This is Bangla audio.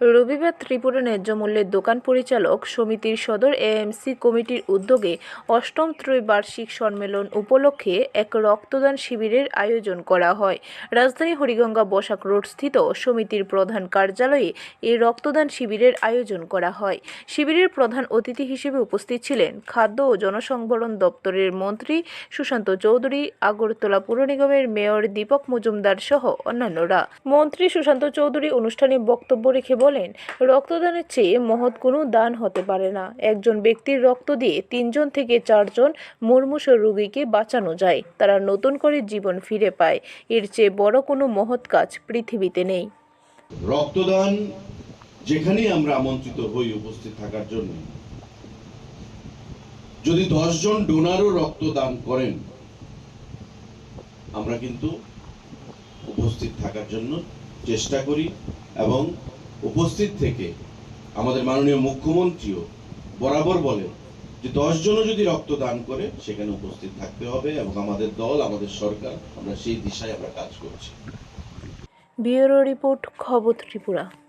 রবিবার ত্রিপুরা ন্যায্য মূল্যের দোকান পরিচালক সমিতির সদর এএমসি কমিটির উদ্যোগে অষ্টম ত্রৈবার্ষিক সম্মেলন উপলক্ষে এক রক্তদান শিবিরের আয়োজন করা হয়। রাজধানী হরিগঙ্গা বসাক রোডস্থিত সমিতির প্রধান কার্যালয়ে এই রক্তদান শিবিরের আয়োজন করা হয়। শিবিরের প্রধান অতিথি হিসেবে উপস্থিত ছিলেন খাদ্য ও জনসংবরণ দপ্তরের মন্ত্রী সুশান্ত চৌধুরী, আগরতলা পুর নিগমের মেয়র দীপক মজুমদার সহ অন্যান্যরা। মন্ত্রী সুশান্ত চৌধুরী অনুষ্ঠানে বক্তব্য রেখে বলেন, রক্তদানের চেয়ে মহৎ কোনো দান হতে পারে না। একজন ব্যক্তির রক্ত দিয়ে তিনজন থেকে চারজন মুমূর্ষু রোগীকে বাঁচানো যায়। তারা নতুন করে জীবন ফিরে পায়। এর চেয়ে বড় কোনো মহৎ কাজ পৃথিবীতে নেই। রক্তদান যেখানেই আমরা আমন্ত্রিত হই উপস্থিত থাকার জন্য। যদি জন ডোনারও রক্তদান করেন, আমরা কিন্তু উপস্থিত থাকার জন্য চেষ্টা করি এবং উপস্থিত থেকে আমাদের মাননীয় মুখ্যমন্ত্রীও বরাবর বলেন যে জনও যদি রক্তদান করে, সেখানে উপস্থিত থাকতে হবে এবং আমাদের দল, আমাদের সরকার, আমরা সেই দিশায় আমরা কাজ করছি। ব্যুরো রিপোর্ট, খবর ত্রিপুরা।